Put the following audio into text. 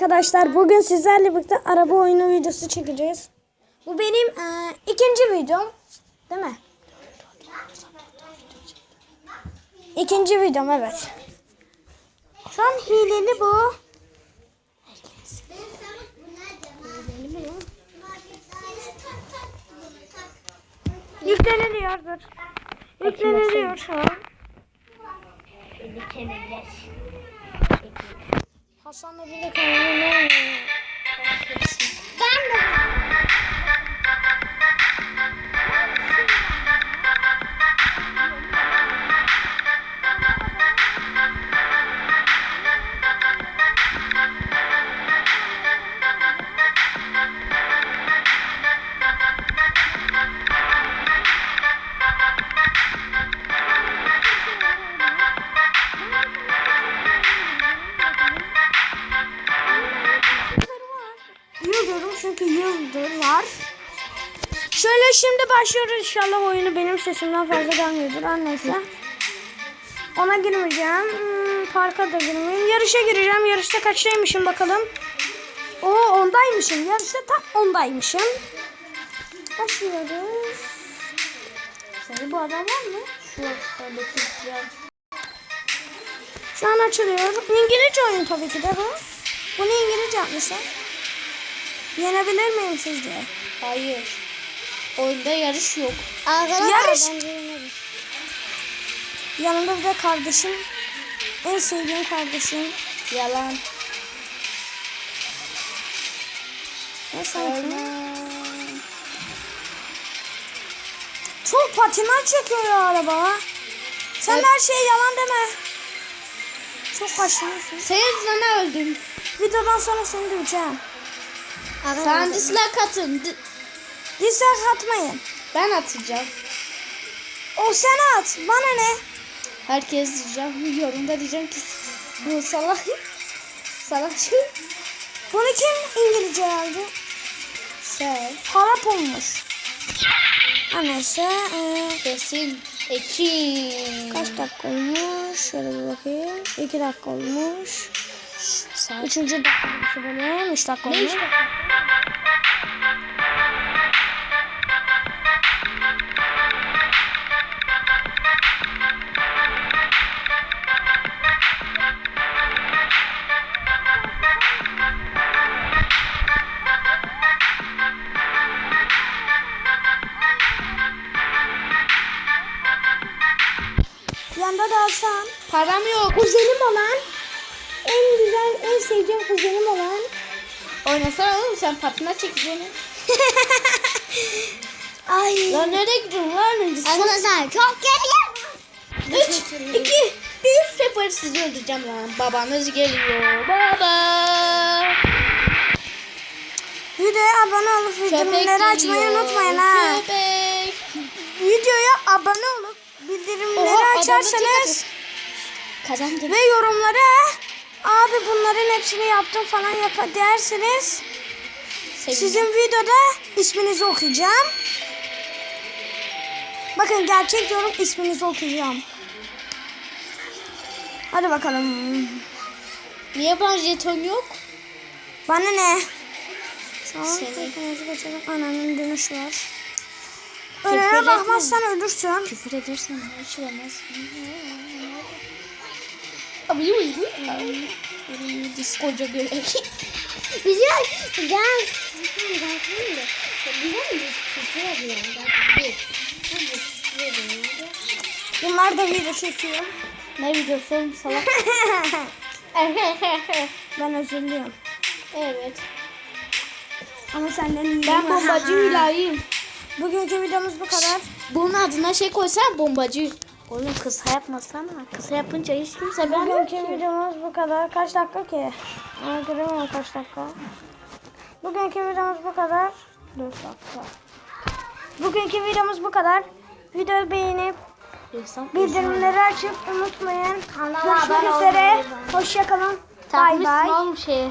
Arkadaşlar bugün sizlerle birlikte araba oyunu videosu çekeceğiz. Bu benim e, ikinci videom. Değil mi? İkinci videom evet. Şu an hileli bu. Yükleniliyor dur. Yükleniliyor şu an. Hasan'la bir de kanalı ne oynuyor? Yıldırım çünkü yıldır. Şöyle şimdi başlıyoruz inşallah oyunu benim sesimden fazla gelmiyordur annesi. Ona girmeyeceğim. Hmm, parka da girmeyeyim. Yarışa gireceğim. Yarışta kaçtaymışım bakalım. O ondaymışım. Yarışta tam ondaymışım. Başlıyoruz. Seni bu adam var mı? Şu oradaki Şu an açılıyor. İngilizce oyun tabii ki de bu. Bunu İngilizce yapmışlar. Yenebilir miyim sizce? Hayır. Oyunda yarış yok. Yarış. Yanımda bir de kardeşim. En sevdiğim kardeşim. Yalan. Ne sanki? Çok patinaj çekiyor ya araba. Sen de her şeye yalan deme. Çok kaşınıyorsun. Senin yüzünden öldüm. Videodan sonra seni döveceğim. Sen dislike atın. Di- Dislike atmayın. Ben atacağım. O sen at. Bana ne? Herkes diyeceğim. Yorumda diyeceğim ki bu salak. Salak şey. Bunu kim İngilizce yazdı? Sen. Harap olmuş. Neyse. eee, Kesin. Ekin. Kaç dakika olmuş? Şöyle bir bakayım. 2 dakika olmuş. Saat. Üçüncü dakikası benim. 3 dakika olmuş. Hasan. Param yok. Kuzenim olan. En güzel, en sevdiğim kuzenim olan. Oynasana oğlum sen patına çekeceğini. Ay. Lan nereye gidiyorsun lan? Öncesi. Arkadaşlar çok geliyor. 3, 2, 1, 0 sizi öldüreceğim lan. Babanız geliyor. Baba. Videoya abone olup bildirimleri açmayı unutmayın ha. Köpek. Videoya abone olup bildirimleri Oha, açarsanız Kazandım. ve yorumlara abi bunların hepsini yaptım falan yap derseniz Sevindim. sizin videoda isminizi okuyacağım. Bakın gerçek diyorum isminizi okuyacağım. Hadi bakalım. Niye bana jeton yok? Bana ne? Şu an Senin. Ananın dönüş var. Önüne bakmazsan ölürsün. Küfür edersen hiç olmaz. Abi yuh yuh. Diskoca göre. Güzel. Gel. Bunlar da video çekiyor. ne videosu oğlum salak. Ben özür diliyorum. evet. Ama senden iyiyim. Ben bombacı Hülayim. Bugünkü videomuz bu kadar. Bunun adına şey koysan bombacı. Oğlum kısa yapmasana. Kısa yapınca hiç kimse beğenmiyor Bugünkü ki. videomuz bu kadar. Kaç dakika ki? Ona göre mi kaç dakika? Bugünkü videomuz bu kadar. 4 dakika. Bugünkü videomuz bu kadar. Videoyu beğenip bildirimleri açıp unutmayın. Görüşmek üzere. Hoşçakalın. Bay bay. Şeyi.